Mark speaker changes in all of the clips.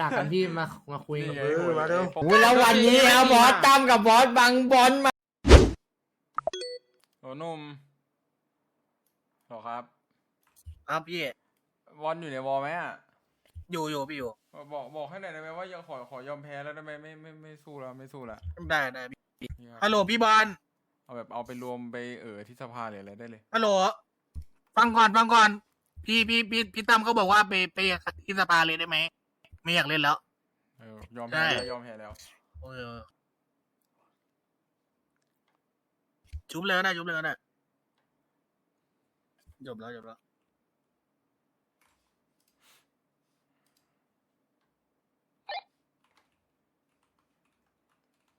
Speaker 1: ด่ากันพี่มามาคุย
Speaker 2: นี่ไง
Speaker 3: เออมาเร็ว
Speaker 2: ปก
Speaker 4: อุ๊ยแล้ววันนี้ครับบอสตั้มกับบอสบังบอลมา
Speaker 2: โอ้หนุ่มเหรอครับ
Speaker 5: ครับพี่
Speaker 2: วอนอยู่ในวอลไหมอะ
Speaker 5: อยู่อยู่พี่อยู่
Speaker 2: บอกบอกให้หน่อยได้ไหมว่าอย่าขอขอยอมแพ้แล้วได้ไหมไม่ไม่ไม่สู้แล้วไม่สู้แล้ว
Speaker 5: ได้ได้พี่
Speaker 2: นี่ครับ
Speaker 5: ฮัลโหลพี่บอล
Speaker 2: เอาแบบเอาไปรวมไปเออที่สภาหรืออะไรได้เลย
Speaker 5: ฮัลโหลฟังก่อนฟังก่อน พี่พี่พี่พี่ตั้มเขาบอกว่าไปไปที่สปาเลยได้ไหม ไม่อยากเล่นแล้ว
Speaker 2: เออยอมแพ้
Speaker 5: ได้
Speaker 2: แล้วยอมแพ้แล้ว
Speaker 5: เออชุบเลยนะชุบเลยนะจบแล้วจบแล้ว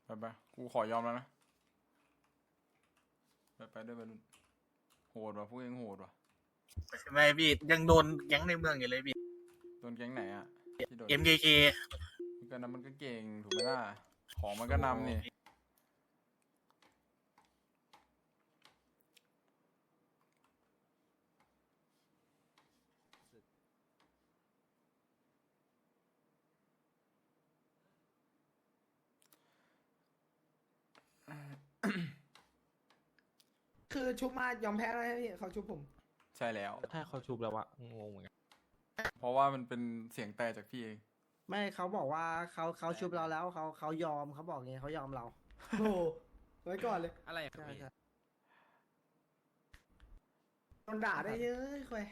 Speaker 2: ไปไปกูขอยอมแล้วนะ ไปไปด้วยไปรุ่นโหดว่ะพวกเองโหดว่ะ
Speaker 5: ไม่พี่ยังโดนแก๊งในเมืองอยู่เลยพี่
Speaker 2: โดนแก๊งไหนอะ ที่โดน
Speaker 5: MKK
Speaker 2: มันก็นำมันก็เก่งถูกไหมล่ะ ของมันก็นำนี่
Speaker 1: คือชุบมายอมแพ้แล้วพี่เขาชุบผม
Speaker 2: ใช่แล้ว
Speaker 4: ถ้าเขาชุบแล้ววะงงเหมือนกัน
Speaker 2: เพราะว่ามันเป็นเสียงแต่จากพี่เอง
Speaker 6: ไม่เขาบอกว่าเขาเขาชุบเราแล้วเขาเขายอมเขาบอกไงเขายอมเรา
Speaker 1: โอ้โหไว้ก่อนเลย
Speaker 7: อะไรครับ
Speaker 6: ใช่
Speaker 7: พี่
Speaker 6: ใช่
Speaker 1: โดนด่าได้เยอะเว้ย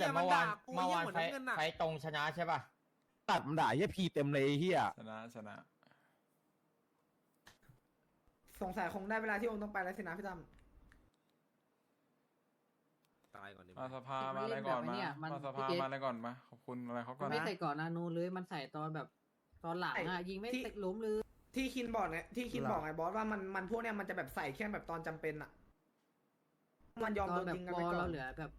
Speaker 4: แต่เมื่อวานเมื่อวานไฟไฟตรงชนะใช่ป่ะ
Speaker 8: ตัดมันด่าเฮียพีเต็มเลยไอ้เฮีย
Speaker 2: ชนะชนะ
Speaker 1: สงสัยคงได้เวลาที่องค์ต้องไปแล้วสินะพี่ตั้ม
Speaker 7: ตายก่อนดิ
Speaker 2: มาสภามาอะไรก่อนมามาสภามาอะไรก่อนมาขอบคุณอะไรเขาก่อน
Speaker 9: ไม่
Speaker 2: นะ
Speaker 9: ใส่ก่อนนานูเลยมันใส่ตอนแบบตอนหลังอะยิงไม่ติดหลุมเลย
Speaker 1: ที่คินบอกไงที่คินบอกไงบอสว่ามันมันพวกเนี้ยมันจะแบบใส่แค่แบบตอนจำเป็นอะมันยอม
Speaker 9: ต
Speaker 1: โด
Speaker 9: อน
Speaker 1: น
Speaker 9: แบบ
Speaker 1: ยิงกัน
Speaker 9: ว
Speaker 1: ไป
Speaker 9: อล
Speaker 1: ก่อ
Speaker 9: เรา
Speaker 1: น
Speaker 9: เหลือแบบ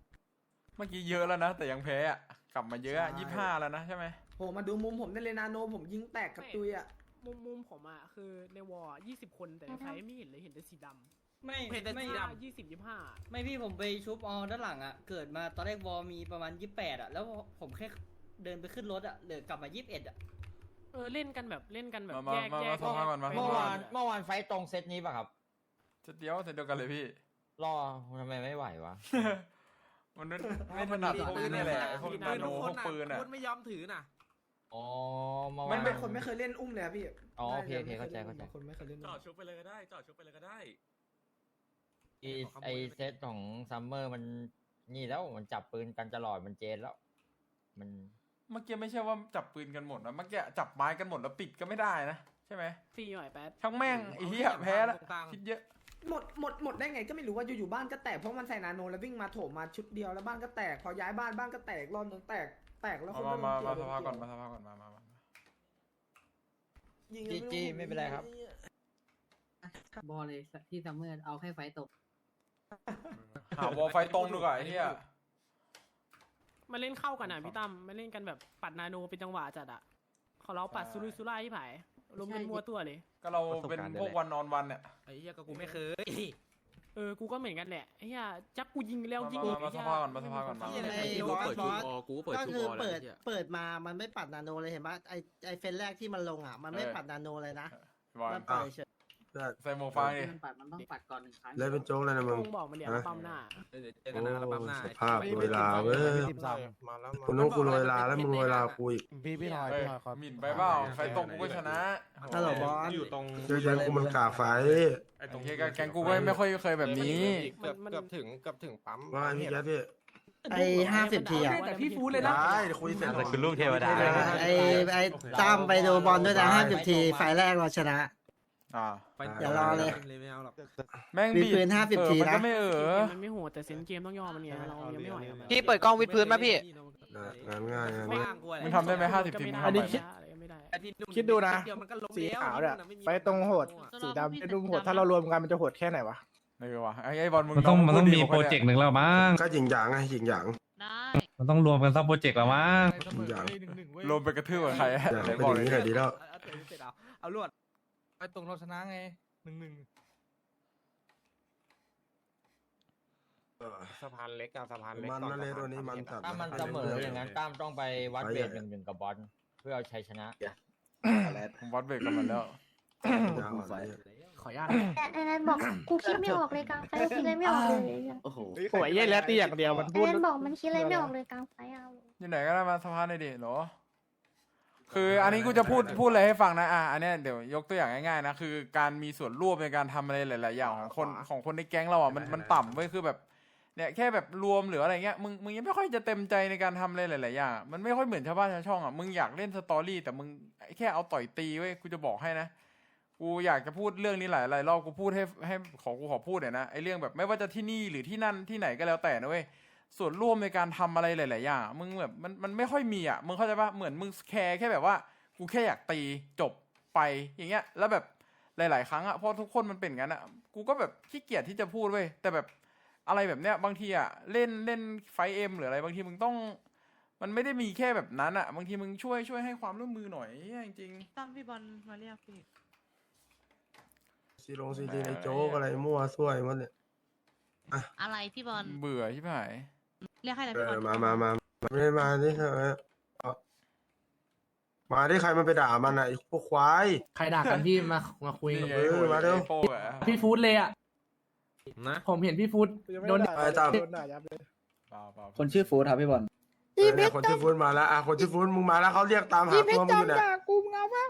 Speaker 2: เมื่อกี้เยอะแล้วนะ แต่ยังแพ้อะกลับมาเยอะ
Speaker 1: ใช่
Speaker 2: ยี่ห้าแล้วนะใช่ไหม
Speaker 1: โหมาดูมุมผมได้เลยนาโนผมยิงแตกกับตุยอะ
Speaker 10: มุมมุมผมอะคือในวอร์ยี่สิบคนแต่ในไฟไม่เห็นเลยเห็นแต่สีดำ
Speaker 7: ไม่
Speaker 10: เห็นแต่
Speaker 7: ไม่
Speaker 10: สีดำ ยี่สิบยี่ห้า
Speaker 7: ไม่พี่ผมไปชุบออด้านหลังอะ เกิดมาตอนแรกวอลมีประมาณยี่แปดอะ แล้วผมแค่เดินไปขึ้นรถอะเหลือกลับมายี่สิบเอ็ดอะ
Speaker 10: เออเล่นกันแบบเล่นกันแบบ
Speaker 2: มามา
Speaker 10: แยก
Speaker 2: มา
Speaker 10: แย
Speaker 2: มากสภาก่อนมา
Speaker 10: ไป
Speaker 4: เมื่อ
Speaker 10: หด
Speaker 4: วานเมื่อวานไฟตรงเซตนี้ป่ะครับ
Speaker 2: จะเดียวเสร็จเดียวกันเลยพี่
Speaker 4: รอทำไมไม่ไหววะ
Speaker 2: มันไม่ไม่ถนัดพวกนี้นี่แหละไอ้พวกนาโนพวกปืนอะ
Speaker 7: คนไม่ยอมถือน่ะ
Speaker 4: อ๋อเมื่อ
Speaker 1: มั
Speaker 4: วานน
Speaker 1: เป็นคนไม่เคยเล่นอุ้มเลยอะพี่
Speaker 4: อ๋อโอเคโอเค
Speaker 1: น่จะ
Speaker 4: เข้าใจ
Speaker 1: ไม่
Speaker 4: เข้าใจ
Speaker 1: บางคนไม่เคยเล่น
Speaker 7: จ
Speaker 1: อุ้
Speaker 7: อ
Speaker 1: ม
Speaker 7: ดชุบไปเลยก็ได้จอดชุบไปเลยก็ได้
Speaker 4: ไอไอเซตของซัมเมอร์มันนี่แล้วมันจับปืนกันตลอดมันเจนแล้ว มัน
Speaker 2: เมื่อกี้ไม่ใช่ว่าจับปืนกันหมดนะเมื่อกี้จับไม้กันหมดแล้วปิดก็ไม่ได้นะใช่ไหม
Speaker 10: ฟรีหน่อยแป๊ด
Speaker 2: ช่างแม่งไอ้เหี้ยแพ้แล้วคิดเยอะ
Speaker 1: หมดหมดหมดได้ไงก็ไม่รู้ว่าอยู่ๆบ้านก็แตกเพราะมันใส่นาโนแล้ววิ่งมาโถมมาชุดเดียวแล้วบ้านก็แตกพอย้ายบ้านบ้านก็แตกรอบนึงแตกแตกแล้วคน
Speaker 2: มา
Speaker 1: ก็
Speaker 2: มา
Speaker 1: โด
Speaker 2: มาน
Speaker 1: เกี่ยว
Speaker 2: สภาก่อน
Speaker 1: โด
Speaker 2: มา
Speaker 1: เกี่ยว
Speaker 2: สภาก่อนมามามา
Speaker 1: ยิง
Speaker 4: จี
Speaker 1: กัน
Speaker 4: จีไม่เป็นไรครับ
Speaker 9: บอลเลยที่ซัมเมอร์เอาแค่ไฟตก
Speaker 2: หาวอลไฟตรงดีกว่าไอ้เหี้ย
Speaker 10: มาเล่นเข้ากันอะพี่ตั้มมาเล่นกันแบบปัดนาโนเป็นจังหวะจัดอะขอเราปัดซุรุยซุร่ายที่ผายลมเป็นมัวตัวเลย
Speaker 2: ก็เราเป็นพวกวันนอนวันเนี่ย
Speaker 7: ไอ้เหี้ยก็กูไม่เคย
Speaker 10: เออ กูก็เหมือนกันแหละไอ้เหี้ยจักกูยิงแล้วยิง
Speaker 2: มามาสภาก่อนมาสภาก่อนมา
Speaker 6: ไอ้บอสบอสก็คือเปิดเปิดมา มันไม่ปัดนาโนเลยเห็นปะไอไอเฟนแรกที่มันลงอะ มันไม่ปัดนาโนเลยนะ
Speaker 2: บอล
Speaker 6: มันปล่อยเฉย
Speaker 3: ได้
Speaker 2: ใส่หมวกฟางดิ
Speaker 9: มันปัดมันต้องปัดก่อนหนึ่งครั้ง
Speaker 3: เลยเป็นโจ๊กเลยนะมึง
Speaker 10: คงบอกมันเดี๋ยว
Speaker 3: ฮะ
Speaker 10: ปั๊มหน้า
Speaker 7: เดี๋ยวเจอกันนะแล้วปั๊มหน้า
Speaker 3: สภาพเวลาเว้ย
Speaker 8: มาแล้ว
Speaker 3: คุณต้องกูโรยลาแล้วมึงโรยลากูอีก
Speaker 8: พี่พี่หน่อย
Speaker 2: เฮ้ย
Speaker 8: พี่หน่อยครับ
Speaker 2: หมิ่นไปเปล่าไฟตรงกูก็ชนะ
Speaker 6: ฮัลโหลบอส
Speaker 8: อยู่ตรง
Speaker 3: เจอแกงกูมันกาไฟ
Speaker 2: ไอ้เหี้ยแกงกูก็ไม่ค่อยเคยแบบนี้
Speaker 8: เกือบเกือบถึงเกือบถึงปั๊ม
Speaker 3: ว่าพี่แกพี่
Speaker 6: ไอห้าสิบทีอะ
Speaker 10: แต่พี่ฟูดเลยนะ
Speaker 3: ได้เดี๋ยวคุยเสร็จ
Speaker 4: คือลูกเทวดา
Speaker 6: ไอไอตามไปดูบอลด้วยนะห้าสิบทีไฟล์แรกเราชนะ
Speaker 2: อ่า
Speaker 6: อย่ารอเลย
Speaker 7: ไม่เอาหรอก
Speaker 2: แม่ง
Speaker 6: มี
Speaker 2: บี
Speaker 6: ปืน50
Speaker 2: เออ
Speaker 6: ที
Speaker 2: มันก็
Speaker 6: นะ
Speaker 2: ไม่เออ
Speaker 10: มันไม่โหดแต่เซนส์เกมต้องยอมมันไงเรายังไม่ไหวกับมัน
Speaker 4: พี่เปิดกล้องวิดพื้นมาพี่
Speaker 3: งานง่ายงาน
Speaker 10: ไม่
Speaker 3: ง่าย
Speaker 2: มึงทำได้ไหมห้าสิบทีม
Speaker 10: ก็
Speaker 2: มึง
Speaker 10: ไม่
Speaker 2: ทำ
Speaker 10: ได้
Speaker 2: ไป
Speaker 10: คิดไม่ได้
Speaker 8: คิดดูนะ
Speaker 7: เดี๋ยวมันก็ล้ม
Speaker 8: สี
Speaker 7: แล้ว
Speaker 8: ขาวเนี่ย
Speaker 7: ม่มี
Speaker 8: ไปตรงโหด สีดำไปดูโหดถ้าเรารวมกันมันจะโหดแค่ไหนวะ
Speaker 2: เออวะไอ้ไอ้บอลมึง
Speaker 11: มันต้องมันต้อง
Speaker 2: พูด
Speaker 11: มี
Speaker 2: ดีว่า
Speaker 11: โปรเจกต์หนึ่งแล้วมั้ง
Speaker 3: ก็หยิงหยางไงหยิงหยาง
Speaker 9: ได้
Speaker 11: มันต้องรวมกันสักโปรเจกต์แล้วมั้ง
Speaker 3: หยิงหยาง
Speaker 2: รวมไปกระทืบกับใครอะ
Speaker 3: หยาง
Speaker 2: ไหน
Speaker 3: เป็น
Speaker 2: บ
Speaker 3: อ
Speaker 2: อก
Speaker 3: ย่าง
Speaker 2: เลย
Speaker 3: นี้หน่อยดีแล้ว
Speaker 7: เอาเสร็จเสร็จเอาเอาลวด
Speaker 8: ไปตรงเราชนะไงหนึ่งหนึ่งสะพานเล็กอะสะพานเล็ก
Speaker 3: มันนั่นเลยตัวนี้มันตัด
Speaker 4: ถ้ามันเสมออย่างนั้นตั้มต้องไปวัดเวทหนึ่งหนึ่งกับบอลเพื่อเอาชัยชนะ
Speaker 2: ผมวัดเบรกกับมันแล้ว
Speaker 3: ยาวอะเนี่ย
Speaker 8: ขออนุญาต
Speaker 12: ไอ้นั่นบอกกูคิดไม่ออกเลยกลางไฟคิดอะไรไม่ออกเลย
Speaker 8: โอ้โหโอ้ยเย้แล้วตีอย่างเดียวมัน
Speaker 12: ไอ้
Speaker 8: พูด
Speaker 12: นั่นบอกมันคิดอะไรไม่ออกเลยกลางไฟเอา
Speaker 2: อยู่ไหนก็ได้มาสภาหน่อยดิเหรอ คืออันนี้กูจะพูดพูดอะไรให้ฟังนะอะอันเนี้ยเดี๋ยวยกตัวอย่างง่ายๆนะคือการมีส่วนร่วมในการทำอะไรหลายๆอย่างของคนของคนในแก๊งเราอะมันมันต่ำเว้ยคือแบบเนี่ยแค่แบบรวมหรืออะไรเงี้ยมึงมึงยังไม่ค่อยจะเต็มใจในการทำอะไรหลายๆอย่างอะมันไม่ค่อยเหมือนชาวบ้านชาวช่องอะมึงอยากเล่นสตอรี่แต่มึงแค่เอาต่อยตีเว้ยกูจะบอกให้นะกูอยากจะพูดเรื่องนี้หลายหลายรอบกูพูดให้ให้ขอกูขอพูดหน่อยนะไอเรื่องแบบไม่ว่าจะที่นี่หรือที่นั่นที่ไหนก็แล้วแต่นะเว้ย ส่วนร่วมในการทำอะไรหลาย ๆ อย่างอะมึงแบบมันมันไม่ค่อยมีอะมึงเข้าใจปะเหมือนมึงแคร์แค่แบบว่ากูแค่อยากตีจบไปอย่างเงี้ย แล้วแบบหลาย ๆ ครั้งอะเพราะทุกคนมันเป็นงั้นอะกูก็แบบขี้เกียจที่จะพูดเว้ยแต่แบบอะไรแบบเนี้ยบางทีอะเล่นเล่นไฟเอ็มหรืออะไรบางทีมึงต้อง มันไม่ได้มีแค่แบบนั้นอะ บางทีมึงช่วยช่วยให้ความร่วมมือหน่อยเหี้ยจริง
Speaker 9: ตั้มพี่บอลมาเรียกพี่
Speaker 3: ซีลงซีดีในโจ๊กอะไรมั่วซั่วหมดเนี่ย
Speaker 9: อะไรพี่บอล
Speaker 2: ๆเบื่อที่ผาย
Speaker 9: เรียกให้เลย
Speaker 3: เอ
Speaker 9: พี่บอ
Speaker 3: อ
Speaker 9: ล
Speaker 3: มามามาไม่ได้มาที่ใช่ไหมเอามาที่ใครมันไปด่ามันอะไอ้พวกควาย
Speaker 8: ใครด่ากันพี่มามาคุย
Speaker 2: นี่ไง
Speaker 3: เออมาเร็ว
Speaker 2: ไอ้โป้อะ
Speaker 8: พี่ฟู้ดเลยอะ
Speaker 3: นะ
Speaker 8: ผมเห็นพี่ฟู้ดโดน
Speaker 3: ไปตาม
Speaker 2: เปล่าเปล่า
Speaker 8: คนชื่อฟู้ดครับพี่บอล
Speaker 3: เออเนี่ยคนชื่อฟูดมาแล้วอะคนชื่อฟูดมึงมาแล้วเขาเรียกตามหาตัวมึงอยู่เนี่ย
Speaker 8: กูเงาปะ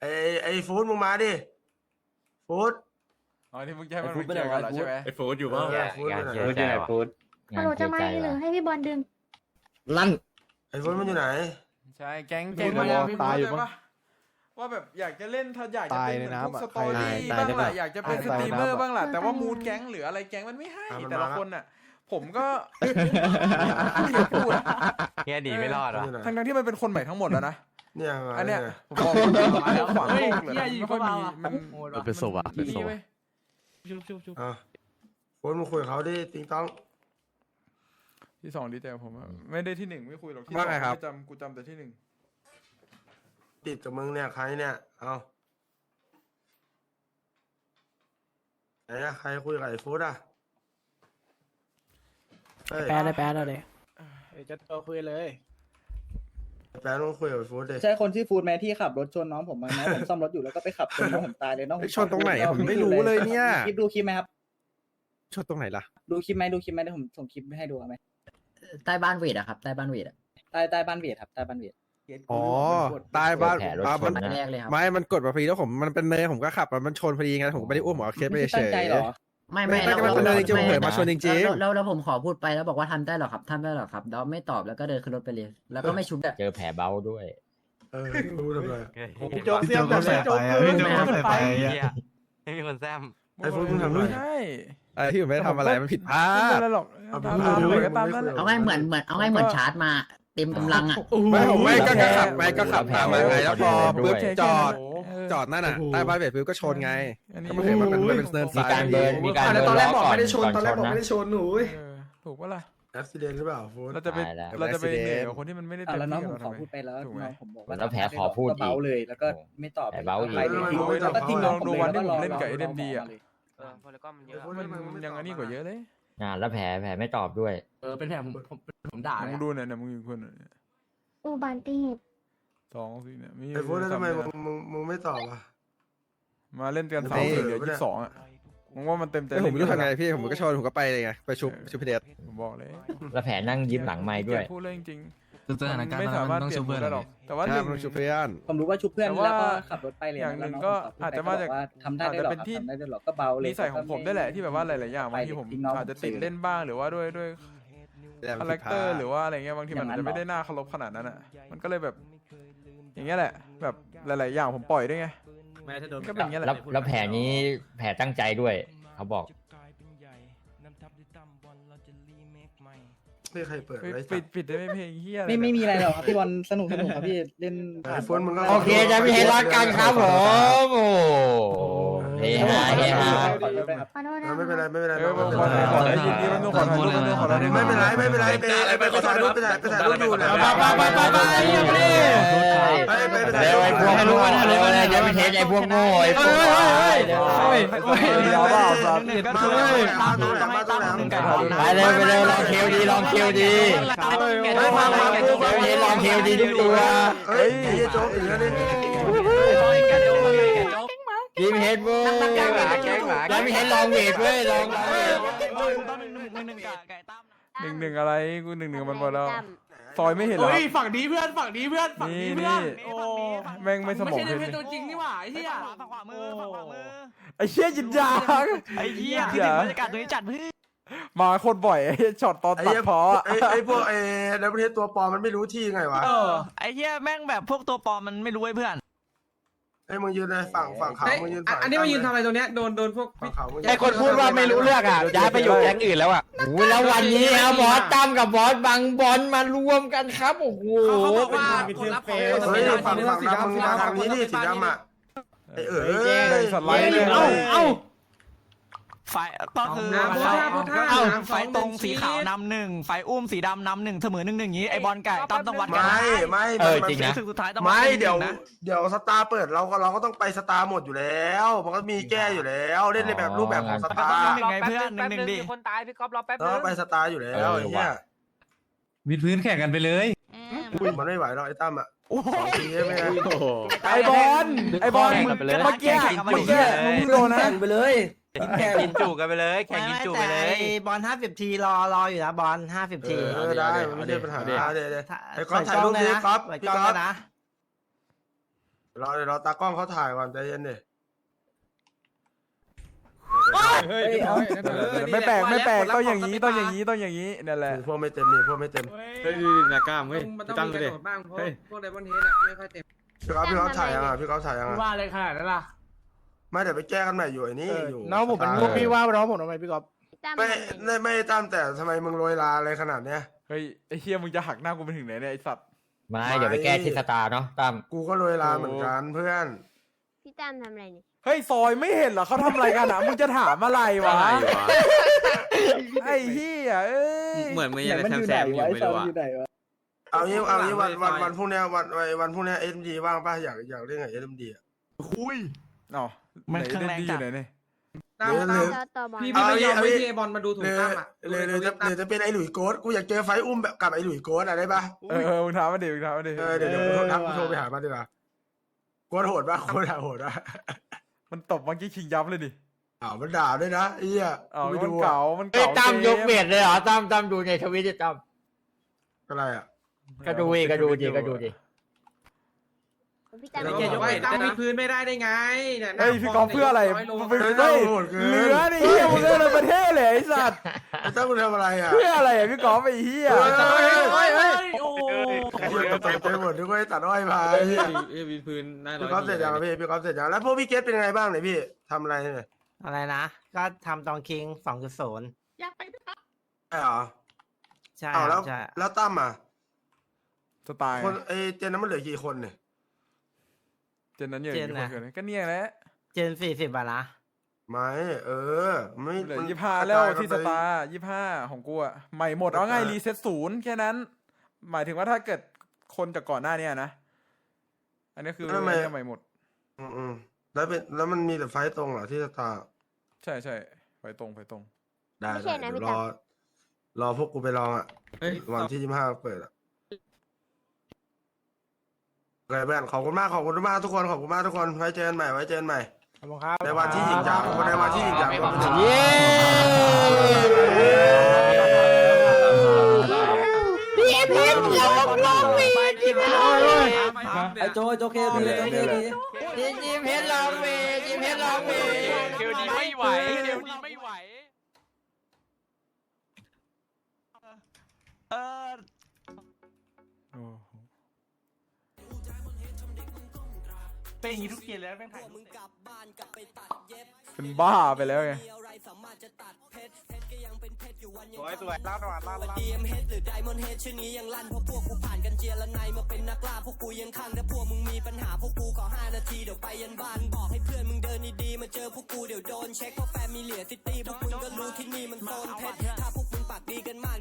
Speaker 3: ไอ้ไอ้ฟูดมึงมาดิฟูด
Speaker 2: อ๋อที่มึงจะให้มันไปเกี่ยวกันเหรอใช่ไหม
Speaker 3: ไอ้ฟูดอยู่บ้างฟูดอยู่ไหน
Speaker 4: ฟูดอยู่ไหนฟูด
Speaker 12: ฮัลโหลจะมาอีกหรือให้พี่บอลดึง
Speaker 8: ลั่น
Speaker 3: ไอ้ฟูดมันอยู่ไหน
Speaker 2: ใช่แก๊ง
Speaker 8: เห็
Speaker 2: แก๊ง
Speaker 8: นไหม
Speaker 2: มัน
Speaker 8: อะพี่
Speaker 2: ตายอยู่
Speaker 8: พูด
Speaker 2: ปะว่าแบบอยากจะเล่นถ้าอยากจะเป็นเหมือนพวกสตอรี่
Speaker 8: ตาย
Speaker 2: บ้าง
Speaker 8: ได้
Speaker 2: แห
Speaker 8: ปะ
Speaker 2: ละอยากจะเป็นส
Speaker 8: ตาย
Speaker 2: ตรีมเมอร์
Speaker 8: ได้ปะ
Speaker 2: บ้างแหละ
Speaker 12: เออ
Speaker 2: แต่ว่า
Speaker 12: ตาย
Speaker 2: มูดแก๊งหรืออะไรแก๊งมันไม่ให้
Speaker 3: อะมัน
Speaker 2: แต่ละ
Speaker 3: มาละ
Speaker 2: คนอะ ผมก็อยากพูดอะ
Speaker 4: เฮียดีไม่รอด
Speaker 3: มัน
Speaker 4: วะ
Speaker 3: อยู่ไหน
Speaker 2: ทั้งทั้งๆที่มันเป็นคนใหม่ทั้งหมดแล้วนะ
Speaker 3: เนี่ยมา
Speaker 2: อันเนี้ย
Speaker 3: เนี่ย
Speaker 2: ผมบอกเลยว่าขวาง
Speaker 8: เฮ้ย
Speaker 2: โลกเลย
Speaker 8: เฮีย
Speaker 2: นะ
Speaker 8: ยิง
Speaker 2: ไม่ค่อย
Speaker 8: เข้ามา
Speaker 2: มี
Speaker 8: ว่ะ
Speaker 2: มัน
Speaker 8: โหดว่ะ
Speaker 2: เป็นศพอะเป็นศพ
Speaker 8: ชุบชุบชุบ
Speaker 3: อะฟูดมึงคุยกับเขาดิติงต้อง
Speaker 2: ที่สองดีใจกับผมอะไม่ได้ที่หนึ่งไม่คุยหรอกที่ส
Speaker 3: ว่า
Speaker 2: อง
Speaker 3: ไงครับ
Speaker 2: ไม่จำกูจำแต่ที่หนึ่ง
Speaker 3: ติดกับมึงเนี่ยใครเนี่ยเอาไหนอะใครคุยกับไอ้ฟูดอะเฮ้ย
Speaker 8: แปลเลยแปลเลย เดี๋ยวจะโทรคุยเลย
Speaker 3: แปลต้องคุยกับไอ้ฟูดดิ
Speaker 8: ใช่คนชื่อฟู้ดแมที่ขับรถชนน้องผมมานะผมซ่อมรถอยู่แล้วก็ไปขับชนน้องผมตายเลยน้องผม
Speaker 3: ชนตรงไหนผมไม่รู้เลยเนี่ย
Speaker 8: คลิปดูคลิปไหมครับ
Speaker 3: ชดตรงไหนล่ะ
Speaker 8: ดูคลิปไหมดูคลิปไหมเดี๋ยวผมส่งคลิปให้ดูเอาไหม
Speaker 9: ใต้บ้านเวทอะครับใต้บ้านเวทอะ
Speaker 8: ใต้ใต้บ้านเวียดครับใต้บ้านเวียด
Speaker 3: อ๋อใต้บ้าน
Speaker 4: แผลรถ
Speaker 3: อ่า
Speaker 4: ช
Speaker 3: มัน
Speaker 4: นนะ
Speaker 9: แรกเลยครับ
Speaker 3: ไม่ มันกดมาพอดีแล้วผมมันเป็นเนยผมก็ขับมันชนพอดีไงผมก็ไม่ได้อุ้มหมอเคสไป
Speaker 8: ไม่
Speaker 3: เฉ
Speaker 8: ตั้ง
Speaker 3: ย
Speaker 8: ใจเหรอ
Speaker 9: ไม่
Speaker 3: ไม่
Speaker 9: ไม่
Speaker 3: ไม่
Speaker 9: แล้ว
Speaker 3: ไม่เป็นไร
Speaker 9: แล้ว
Speaker 3: จริงๆผมเผยมาชนจริงๆ
Speaker 9: แล้วแล้วแล้วผมขอพูดไปแล้วบอกว่าทำได้หรอครับทำได้หรอครับแล้วไม่ตอบแล้วก็เดินขึ้นรถไปเลยแล้วก็ไม่ชุบแบบ
Speaker 4: เจอแผลเบ้าด้วย
Speaker 3: เออรู้ทำไม
Speaker 8: โจ๊กเสียมแบบนี้โจ๊กเกิน
Speaker 9: ไม่เอา
Speaker 4: ไม่มีคนแซม
Speaker 3: ไอ้ฟูดมึงทำด้วย
Speaker 2: ใช่
Speaker 3: อะไรที่ผมไม่ได้ทำอะไรมันผิดพลา
Speaker 2: ไม่เป็น
Speaker 3: ด
Speaker 2: ไรหรอก
Speaker 3: เอา
Speaker 2: ตาม
Speaker 3: ไป
Speaker 2: ตาม
Speaker 3: ดู
Speaker 2: ไป
Speaker 3: เลย
Speaker 2: ก็ตามนั้นแหละ
Speaker 9: เอาง่ายเหมือนเหมือนเอาง่ายเหมือนชาร์จมา เต็มกำลังอะ
Speaker 3: ไม่ผมไม่ก็ก็ขับไปก็ขับตามมาไงแล้วพอ
Speaker 4: ด้วย
Speaker 3: ปุ๊บจอด
Speaker 2: เออ
Speaker 3: จอดนั่นน่ะใต้บ้านเบียดปุ๊บก็ชนไง
Speaker 2: อันนี้
Speaker 3: ก็มันเห็นมันเป็นมันเป็นเนิน
Speaker 4: มีการเบิร์นมีการ
Speaker 1: แต่
Speaker 4: เบิ
Speaker 1: ต
Speaker 4: ร์
Speaker 1: อน
Speaker 4: น
Speaker 1: แร
Speaker 4: ล้
Speaker 1: ก
Speaker 4: อ
Speaker 1: บอก
Speaker 4: ก่อน
Speaker 1: ไม่ได้ชน
Speaker 4: ก่อน
Speaker 1: ตอน
Speaker 4: ช
Speaker 1: แรก
Speaker 4: น
Speaker 1: บอก
Speaker 4: นะ
Speaker 1: ไม่ได้ชนหนูเว้ย
Speaker 2: เออถูกปะล่ะ
Speaker 3: อุบิเหตุหรือเปล่าฟูด
Speaker 2: เราจะไป
Speaker 4: ตายแล้ว
Speaker 2: เราจะไปเหนื่อย
Speaker 3: Accident
Speaker 2: กับคนที่มันไม่ได้
Speaker 8: อะ
Speaker 2: เต็ม
Speaker 8: แล้วน้อง
Speaker 2: ที่
Speaker 8: ผ
Speaker 2: กับ
Speaker 8: มข
Speaker 2: เรา
Speaker 8: อพูดไปแล้ว
Speaker 2: ถูกไหม
Speaker 8: น้องผมบอกว่า
Speaker 4: แล้วแผลขอพูด
Speaker 8: ก็เบา
Speaker 4: อีก
Speaker 8: เลยแล้วก็ไม่ตอบ
Speaker 4: แผลเบาอีก
Speaker 8: ไปเลยทิ้ง
Speaker 3: ไม่
Speaker 8: แล้วก็ทิ้งน้องผม
Speaker 2: ดู
Speaker 8: เลย
Speaker 2: วันที่
Speaker 8: แล้วก็รอ
Speaker 2: ผมเล่นกับ
Speaker 8: ร
Speaker 2: SMD อะ
Speaker 8: รเลย
Speaker 2: มันยังอันนี้กว่าเยอะเลย
Speaker 4: อ่าแล้วแผลแผลไม่ตอบด้วย
Speaker 8: เออเป็นแผลผมผมผมด่าเลย
Speaker 2: มึง
Speaker 8: อะ
Speaker 2: ดูเนี่ยเนี่ยมึงอยู่คนเนี่ย
Speaker 12: อุบัติเหตุ
Speaker 2: สองสี่เนี่ยมี
Speaker 3: ไอ้ฟูดแล้วทำไม
Speaker 2: สา
Speaker 3: มึง
Speaker 2: เดือน
Speaker 3: มึงมึงไม่ตอบอะ
Speaker 2: มาเล่นกัน
Speaker 3: ไม่
Speaker 2: สามสี่เหลือ
Speaker 3: ไม่
Speaker 2: ยี่
Speaker 3: ได้
Speaker 2: สิบสองอะ มึงว่ามันเต็มใจ
Speaker 3: ผมไม่รู้
Speaker 2: เล่น
Speaker 3: ทำไงพี่ผมก็ชนผมก็ไปเลยไงไปชุบชุบพีเดส
Speaker 2: ผมบอกเลย
Speaker 4: แล้วแผลนั่งยิ้มหลังไม้ด้วย
Speaker 2: พูดเรื่องจริง
Speaker 11: สถาน
Speaker 2: มัน
Speaker 11: การณ์
Speaker 2: ไม่
Speaker 11: มัน
Speaker 2: สามารถ
Speaker 11: ต้อง
Speaker 2: เปลี่ย
Speaker 11: ชู
Speaker 2: น
Speaker 11: เพื่อน
Speaker 2: ได้หรอกแต่ว่าห
Speaker 3: ใช่
Speaker 2: นึ่ง
Speaker 3: มันชุบเพื่อน
Speaker 8: ผมรู้ว่าชุบเพื่อน
Speaker 2: แต่ว่า
Speaker 8: แล้วก็ขับรถไปเลย
Speaker 2: อย่างหนึ่ง
Speaker 8: แล้ว
Speaker 2: ก็
Speaker 8: ผม
Speaker 2: อาจจะมาจาก
Speaker 8: บว่าทำได้ด้วยหรอ
Speaker 2: อาจจะเป็นที่
Speaker 8: ทำได้ด้วยหรอก็เบาเลย
Speaker 2: นิสัยของผมได้แหละที่แบบว่าหลายๆอย่าง
Speaker 8: ไป
Speaker 2: บางทีผม
Speaker 8: ทิ้งน้อง
Speaker 2: อาจจะติด
Speaker 8: ผม
Speaker 2: เล่นบ้างหรือว่าด้วยด้วย
Speaker 3: แต่มัน
Speaker 2: คาแร
Speaker 3: ผิด
Speaker 2: ค
Speaker 3: พลา
Speaker 2: เตอร์
Speaker 3: ด
Speaker 2: หรือว่าอะไรเงี้ยบางทีมันอาจจะไม่ได้น่าเคารพขนาดนั้นอะมันก็เลยแบบ อย่างเงี้ยแหละ แบบหลาย ๆ อย่างผมปล่อยด้วยไง ก็เป็นอย่างเงี้ยแหละ
Speaker 4: แล้วแล้วแผลนี้แผลตั้งใจด้วย เขาบอก
Speaker 3: ไม่ใครเปิด
Speaker 2: เฮ้ย
Speaker 3: ไร
Speaker 2: ปิดปิดได้ไหมเพลงเฮียอะไร
Speaker 8: ไม่ไม่
Speaker 2: เนี่ย
Speaker 8: มีอะไรหรอกครับพี่บอลสนุกสนุกครับพี่เล่น
Speaker 3: ไอ้ฟูดมึงก็
Speaker 4: โอเคจะมีให้รักกันครับผม โอ้โห
Speaker 3: เฮ
Speaker 4: ฮาเฮฮา
Speaker 12: ขอโทษนะ
Speaker 3: ไม่เป็นไรไม่เป็นไร
Speaker 2: เออขอขอขอถ่ายยินดีแป๊บนึงขอถ่ายรูปแป๊บนึงขอถ่ายรูป
Speaker 3: ไม่เป็นไรไม่เป็นไรไปไปไปถ่ายรูปไปถ่ายไปถ่ายรูปอยู่นะ
Speaker 2: ไปไปไปไปเยี่ยมเลย
Speaker 3: ไปไปไปถ่าย
Speaker 4: เร็ว
Speaker 3: รูป
Speaker 4: ไอ้พวกรู้ว่าเร็วเดี๋ยวไปเทสไอ้พวกโง่ไอ้พวกควายเร็ว
Speaker 2: เดี๋ยวเปล่าสัตว์
Speaker 3: มาเลยมาตรงไหนมาตรงไหน
Speaker 4: ไปเร็วไปเร็วลองคิวดีลองคิวดี
Speaker 3: เฮ้ยมามากู
Speaker 4: เดี๋ยวลองคิวดีทุกตัว
Speaker 3: เฮ้ยไอ้โจ๊กอีกแล้วนี่
Speaker 4: ทีมเฮดเว้ยแล้วมีเฮดลองเวทเว้ยลองเวท
Speaker 2: หนึ่งหนึ่งอะไรกูหนึ่งหนึ่งมันหมดแล้วซอยไม่เห็นเหรอ
Speaker 10: เฮ้ยฝั่งนี้เพื่อนฝั่งนี้เพื่อนฝั่ง
Speaker 2: นี่
Speaker 10: นี้เพื่
Speaker 2: นี่
Speaker 10: อนโอ้
Speaker 2: แม่งไม่สมอง
Speaker 10: ไม่
Speaker 2: เพ
Speaker 10: ใช่
Speaker 2: ชร
Speaker 10: ในตัวจริงนี่หว่าไอ้เหี้ย
Speaker 13: ฝั่งขวามือฝั่งขวามือ
Speaker 2: ไอ้เชี่ยยินยาง
Speaker 13: ไอ้เหี้ย
Speaker 2: เดี๋ยว
Speaker 13: บรรยากาศตรงนี้จัดเพื่อ
Speaker 2: มาโคนบ่อยไอ้ช็อตตอน
Speaker 3: ไอ้
Speaker 2: ตัด
Speaker 3: เหี้ย
Speaker 2: เพอ
Speaker 3: ไอ้ไอ้พวกไอ้ในประเทศตัวปลอมมันไม่รู้ที่ไงวะ
Speaker 13: เออไอ้เหี้ยแม่งแบบพวกตัวปลอมมันไม่รู้ไอ้เพื่อน
Speaker 3: ไอ้มึงยืนเลยฝั่งฝั่งเขามึงยืนฝั่ง
Speaker 1: อันนี้มายืนทำอะไรตรงเนี้ยโดนโดนพวก
Speaker 3: ฝั่งเขามึงยื
Speaker 4: ไอ้คนพูดว่าไม่รู้เรื่องอะย้ายไปอยู่แก๊งอื่นแล้วอะโอ้แล้ววันนี้ครับบอสตั้มกับบอสบังบอลมารวมกันครับโอ้โห
Speaker 1: เขาบอกว่าคนรับของ
Speaker 3: เฮ้ยฝั่งฝั่งดำมึงมาฝั่งนี้นี่สีดำอะไอ้เอ๋ย
Speaker 2: สไลด์เลย
Speaker 10: เอ้าเอ้า
Speaker 13: ไฟก็คือ
Speaker 1: น้ำ
Speaker 13: ไฟ
Speaker 1: พุท่าพุท่า
Speaker 13: เอ้า
Speaker 1: น้ำ
Speaker 13: ไฟตรงสีขาวนำหนึ่งไฟอุ้มสีดำนำหนึ่งเสมอหนึ่งหนึ่งนี้ไอ้บอลไก่ตั้มต้องวัดกัน
Speaker 3: ไม่ไม่
Speaker 4: เออ
Speaker 3: มัน
Speaker 4: จริงนะ
Speaker 13: รู้สึกสุดท้ายต้องวั
Speaker 3: ไม่
Speaker 13: กัน
Speaker 3: เดี๋ยว
Speaker 13: นะ
Speaker 3: เดี๋ยวสตาร์เปิดเราก็เราก็ต้องไปสตาร์หมดอยู่แล้วมันก็มีแก้อยู่แล้วเล่นในแบบรูปแบบของส
Speaker 13: มันก็
Speaker 3: ตา
Speaker 13: ต้อง
Speaker 3: ร์
Speaker 13: หนึ่งไงเพื่อนหนึ่งหนึ่งดิ
Speaker 6: คนตายพี่ก๊อฟรอแป๊บ
Speaker 3: เราไปสตาร์อยู่แล้วไอ้เหี้ย
Speaker 11: วิดพื้นแข่งกันไปเลย
Speaker 3: มันไม่ไหวหรอกไอ้ตั้มอะสองทีไม่ได้
Speaker 2: ไอบอลไอบอลมึงเมื่อกี้เมื่อกี้มึงเพิ่งโดนนะ
Speaker 6: ไปเลย
Speaker 13: แข่ง กินจุกันไปเลย แข่งกินจุไปเลย
Speaker 6: บอลห้าสิบทีรอรออยู่นะบอลห้าสิบ
Speaker 3: เอ
Speaker 6: ที
Speaker 3: อได้มันไม่ใช่ปัญหาเดี๋ยวเดี๋ยวไอ้ก๊อฟถ่ายรูปดิก๊อฟ
Speaker 6: เปิด
Speaker 3: พี่
Speaker 6: กล้อง
Speaker 3: ก๊อฟ
Speaker 6: แล้วนะ
Speaker 3: รอเดี๋ยวรอตากล้องเขาถ่ายก่อนใจเย็นดิ
Speaker 2: ไม่แปลกไม่แปลกต้องอย่างนี้ต้องอย่างนี้ต้องอย่างนี้นั่นแหละ
Speaker 3: พวกไม่เต็มนี่พวกไม่เต็ม
Speaker 1: เฮ้ยนากล้ามเฮ้ยมันต้องมีกระโดดบ้างเพราะพวกไดมอนเฮดอะไม่ค่อยเต็ม
Speaker 3: พี่ก๊อฟพี่ก๊อฟถ่ายยังอะพี่ก๊อฟถ่ายยังอะ
Speaker 10: ว่าอะไรขนาดนั้นล่ะ
Speaker 3: ไม่เดี๋ยวไปแก้กันใหม่อยู่ไอ้นี่อยู่
Speaker 10: น้องผมเป็น
Speaker 3: สตาร์
Speaker 10: พวกพี่ว่าน้องผมทำไมพี่ก๊อฟ
Speaker 3: ไม่ไม่ไม่ตามแต่ทำไมมึงโรยลาอะไรขนาดเนี้ย
Speaker 2: เฮ้ยไอ้เฮียมึงจะหักหน้ากูไปถึงไหนเนี่ยไอสัตว์
Speaker 4: ไม่เดี๋ยวไปแก้ที่สตาร์เนาะตั้ม
Speaker 3: กูก็โรยลาเหมือนกันเพื่อน
Speaker 12: พี่ตั้มทำอะไรนี่
Speaker 2: เฮ้ยซอยไม่เห็นเหรอเขาทำอะไรกันอะมึงจะถามอะไรวะไอ้เฮียเอ้ย
Speaker 1: เหมือนมึง
Speaker 8: ไหน
Speaker 1: ยัง
Speaker 8: มัน
Speaker 1: แซ
Speaker 8: อยู่
Speaker 1: ม
Speaker 8: ไหน
Speaker 1: แซมอยู่
Speaker 8: วะไอ้
Speaker 1: ไม่
Speaker 8: ซอ
Speaker 1: รู้
Speaker 8: ย
Speaker 1: อะ
Speaker 8: อยู่ไหนวะ
Speaker 3: เอางี้เอางี้วันวัน
Speaker 1: ซอย
Speaker 3: วันพรุ่งเนี้ยวันวันวันพรุ่งเนี้ยเอ็มดีว่างป่ะอยากอยากเล่นกับเอ็มดีอะ
Speaker 2: อ๋อ
Speaker 13: มัน
Speaker 2: ไหน
Speaker 13: เครื่อง
Speaker 2: เล่น
Speaker 13: แรง
Speaker 2: ดีอ
Speaker 13: จัด
Speaker 2: ยู่ไหนเนี่ย
Speaker 1: ตาม
Speaker 3: หรือ
Speaker 1: ตาม
Speaker 12: ต่อบอล
Speaker 1: พี่พี่ไม่ยอมไม่ที่ไอบอลมาดูถู
Speaker 3: ห
Speaker 1: ก
Speaker 3: รือ
Speaker 1: ตั้มอะ
Speaker 3: หรือหรือจะหรือจะเป็นไอ้หลุยโกสกูอยากเจอไฟอุ้มแบบกับไอ้หลุยโกสอะได้ปะ
Speaker 2: เออเออมึงถามมาดิมึงถามมาดิ
Speaker 3: เออเดี๋ยวเดี๋ยวกูโทรทักกูโทรไปหามันดีกว่าโกสโหดปะโกสโหดปะ
Speaker 2: มันตบเมื่อกี้คิงยับเลยดิ
Speaker 3: อ้าวมันด่าด้วยนะไอ้เหี้ย
Speaker 2: อ้าว
Speaker 3: กูไป
Speaker 2: มัน
Speaker 3: ดู
Speaker 2: เก่า
Speaker 3: อะ
Speaker 2: มัน
Speaker 4: เฮ้ย
Speaker 2: เก่า
Speaker 4: ตั้มยกเว
Speaker 2: เว
Speaker 4: ทเลยเหรอตั้มตั้มดูในทวิตดิตั้ม
Speaker 3: อะไรอะ
Speaker 4: ก็ดูดิก็ดูดิก็ดูดิ
Speaker 12: พี่ตั้ม
Speaker 3: แล้ว
Speaker 1: เกียรติยก
Speaker 3: ไม่
Speaker 1: ไอ้ตั้มมีพื้นไม่ได้ได้ไงเนี่ย
Speaker 2: เฮ้ยพี่กอล์ฟเพื่ออะไร
Speaker 1: น้ยลง
Speaker 2: มึงเป็น
Speaker 3: เฮ้ย
Speaker 2: เฮ้ย
Speaker 3: โหดเกิน
Speaker 2: เหลือดิเฮียมึงเล่นในประเทศเลยไอ้สัตว์
Speaker 3: ไอ้ตั้มมึงทำอะไรอะ
Speaker 2: เพื่ออะไรอะพี่กอล์ฟไอ้เฮีย
Speaker 3: เฮ้ยเฮ้ยเฮ้ย
Speaker 10: โอ้
Speaker 3: ไอ้เหี้ยตกใจหมดนึกว่าไอ้ตัดอ้อยมาไอ้เหี้ย
Speaker 1: เอ้ยมีพื้นน่าร้
Speaker 3: พี่
Speaker 1: อย
Speaker 3: ก๊อฟเสร็จยังอะพี่พี่ก๊อฟเสร็จยังแล้วพวกพี่เกตเป็นไงบ้างเนี่ยพี่ทำอะไรเนี่ย
Speaker 6: อะไรนะ ก็ทำตองคิงสองจุดศูนย์
Speaker 3: ใช่เหรอ
Speaker 6: ใช่
Speaker 3: อ้าว
Speaker 6: ค
Speaker 3: แล้
Speaker 6: รั
Speaker 3: ว
Speaker 6: บใช่
Speaker 3: แล้วตั้มอะ
Speaker 2: สไตล์
Speaker 3: คนไอ้เจนนั้นมันเหลือกี่คนเนี่ย
Speaker 2: เจนนั้นอย่างนี้คนเกิดก็เนี่ยแหละ
Speaker 6: เจนสี่สิบอะนะ
Speaker 3: ไม่เออ ไม่
Speaker 2: เหลือ
Speaker 3: มัน
Speaker 2: ยี่ห้าก
Speaker 3: ระ
Speaker 2: แล้ว
Speaker 3: จยกัน
Speaker 2: ที่
Speaker 3: ไป
Speaker 2: สตาร์ยี่ห้าของกูอะใหม่หมดเอาไง
Speaker 3: กระจาย
Speaker 2: รีเซ็ตศูนย์แค่นั้น หมายถึงว่าถ้าเกิดคนจากก่อนหน้าเนี้นะ อันนี้คืออันนี้ใหม่หมด
Speaker 3: อืมอืมแล้วเป็นแล้วมันมีแต่ไฟต์ตรงเหรอที่สตาร์
Speaker 2: ใช่ใช่ไปตรงไปตรง
Speaker 3: ได้
Speaker 12: ไม่ใช่
Speaker 3: ได้
Speaker 12: นะ
Speaker 3: เดี๋ยว
Speaker 12: พี่
Speaker 3: ร
Speaker 12: ตั้
Speaker 3: อ
Speaker 12: ม
Speaker 3: รอพวกกูไปลองอะ
Speaker 1: เฮ้ย
Speaker 3: วันที่ยี่ห้าเปิดอะ อะไรเพื่อนขอบคุณมากขอบคุณมากทุกคนขอบคุณมากทุกคนไว้เจอกันใหม่ไว้เจอกันใหม่
Speaker 10: ขอบคุณครับ
Speaker 3: ในวันที่หญิงจากในวันที่หญิงจาก
Speaker 4: เย้
Speaker 6: พี่เพียรลงลงวีจิบ
Speaker 1: ไอ้โจโจเคพีโจเคพี
Speaker 4: ทีมทีมเพชรลองเวททีมเพชรลองเวท
Speaker 13: เดี๋ยวดีไม่ไหวเดี๋ยวดีไม่ไหว เออ
Speaker 10: เป็นอย่างนี้ทุกเกมแล้วแม่งถ่ายรูป
Speaker 2: เป็นบ้าไปแล้วไง
Speaker 3: สวยสวยลาดหวานลาด
Speaker 14: ดีเอ็มเฮดหรือไดมอนด์เฮดชื่อนี้ยังลั่นเพราะพวกกูผ่านกันเจียละไนมาเป็นนักล่าพวกกูยังข้างถ้าพวกมึงมีปัญหาพวกกูขอห้านาทีเดี๋ยวไปยันบ้านบอกให้เพื่อนมึงเดินดีๆมาเจอพวกกูเดี๋ยวโดนเช็คเพราะแฟมิเลียซิตี้พวกมึงก็รู้ที่นี่มันโซนเพชรถ้าพวกมึงปากดีกันมาก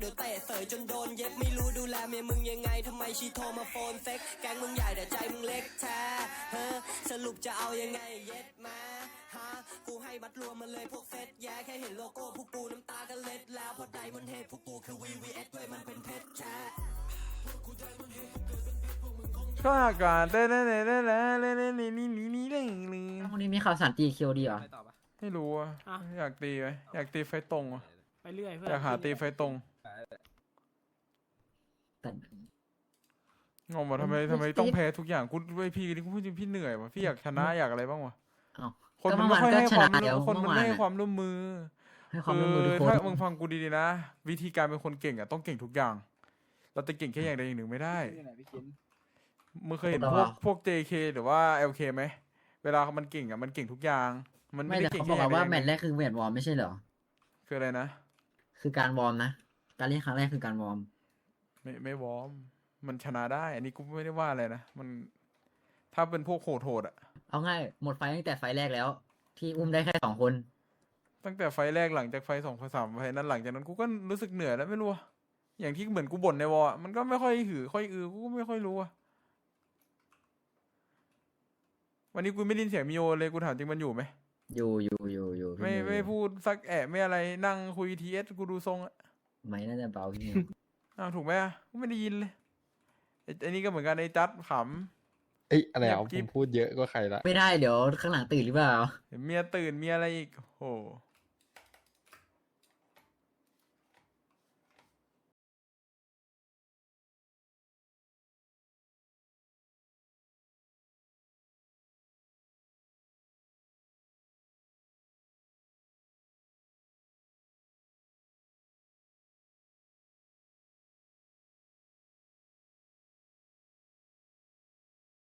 Speaker 14: เดี๋ยจนโดนเย็บไม่รู้ดูแลเมียมึงยังไงทำไมชีโทรมาโฟนเซ็กแกงมึงใหญ่แต่ใจมึงเล็กแท้เฮ้อสรุปจะเอายังไงเย็ดมาฮะกูให้มัดรวมมาเลยพวกเซตแย่แค่เห็นโลโก้พวกกูน้ำตากันเล็ดแล้วพราะไดมอนด์เฮพวกกูคือ VVS ด้วยมันเป็นเพชรแท้
Speaker 2: ก็อากาศเต้นเต้นเต้นเต้นเต้นเต้นเต้นนี่นี่นี่นี่เลย
Speaker 9: พรุ่งนี้มีข่าวสารตีคิวดีเหรอ
Speaker 2: ไม่รู้อะ
Speaker 10: อะ
Speaker 2: อยากตีไหมอยากตีไฟตรงอะ
Speaker 10: ไปเรื่อยเพื่อน
Speaker 2: อยากหาตีไฟตรง
Speaker 9: แต่
Speaker 2: งงว่าทำไม
Speaker 9: ไม่
Speaker 2: ทำไม
Speaker 9: ไม่
Speaker 2: ต้องแพ้ทุกอย่างกูไอพี่นี่กูพูดจริงพี่เหนื่อยว่ะพี่อยากชนะอยากอะไรบ้างวะ
Speaker 9: เอ้า
Speaker 2: คน
Speaker 9: ก็
Speaker 2: มัน
Speaker 9: เมื่อ
Speaker 2: ไม่
Speaker 9: วาน
Speaker 2: ค่อย
Speaker 9: ก็
Speaker 2: ให้ความ
Speaker 9: ชนะเดี๋ยว
Speaker 2: คนมัน
Speaker 9: เมื่อวาน
Speaker 2: ไม่ให้
Speaker 9: อะ
Speaker 2: ความร่วมมือ
Speaker 9: ให้ความร่วมมือทุกคน
Speaker 2: ถ้ามึงฟังกูดีๆนะ วิธีการเป็นคนเก่งอะต้องเก่งทุกอย่าง เราจะเก่งแค่อย่างใดอย่างหนึ่งไม่ได้
Speaker 8: อยู่ไหนพี่คิน
Speaker 2: มึงเคยเห็น
Speaker 9: พวก
Speaker 2: พว
Speaker 9: เรา
Speaker 2: กพวก JK หรือว่า LK ไหมเวลามันเก่งอะมันเก่งทุกอย่าง มัน
Speaker 9: ไม่
Speaker 2: ไม่ได้
Speaker 9: แต่
Speaker 2: เก่ง
Speaker 9: เขาบ
Speaker 2: แค่
Speaker 9: อก
Speaker 2: อย่างใด
Speaker 9: ว่า
Speaker 2: อย่าง
Speaker 9: แม
Speaker 2: ห
Speaker 9: ตช์
Speaker 2: นึ่ง
Speaker 9: แรกคือแมตช์วอร์มไม่ใช่เหรอ
Speaker 2: คืออะไรนะ
Speaker 9: คือการวอร์มนะการเล่นครั้งแรกคือการวอร์ม
Speaker 2: ไม่ไม่วอร์มมันชนะได้ อันนี้กูไม่ได้ว่าอะไรนะ มันถ้าเป็นพวกโหดโหดๆอะ
Speaker 9: เอาง่ายหมดไฟตั้งแต่ไฟแรกแล้ว ที่อุ้มได้แค่สองคน
Speaker 2: ตั้งแต่ไฟล์แรกหลังจากไฟล์สองไฟล์สามไฟล์นั้นหลังจากนั้นกูก็รู้สึกเหนื่อยแล้วไม่รู้อะอย่างที่เหมือนกูบ่นในวอลอะมันก็ไม่ค่อยหือ ค่อยอือกูก็ไม่ค่อยรู้อะวันนี้กูไม่ได้ยินเสียงมิโอเลยกูถามจริงมันอยู่ไหม
Speaker 9: อยู่อยู่อยู่อยู่พี่
Speaker 2: ไม่
Speaker 9: นิว
Speaker 2: ไม่พูดสักแอะไม่อะไรนั่งคุยทีเอสกูดูทรงอะ
Speaker 9: ไม่น่าจะเบาพี่นิว
Speaker 2: อ้าวถูกไหมอะกูไม่ได้ยินเลยไอ้ไอ้นี่ก็เหมือนกันไอ้จัดข
Speaker 15: เอ้ยอะไรอะ
Speaker 2: เงียบกิ๊
Speaker 15: ผ
Speaker 2: บ
Speaker 15: มพูดเยอะก็ใครละ
Speaker 9: ไม่ได้เดี๋ยวข้างหลังตื่นหรือเปล่าำ
Speaker 2: เดี๋ยวเมียตื่นเมียอะไรอีกโอ้โห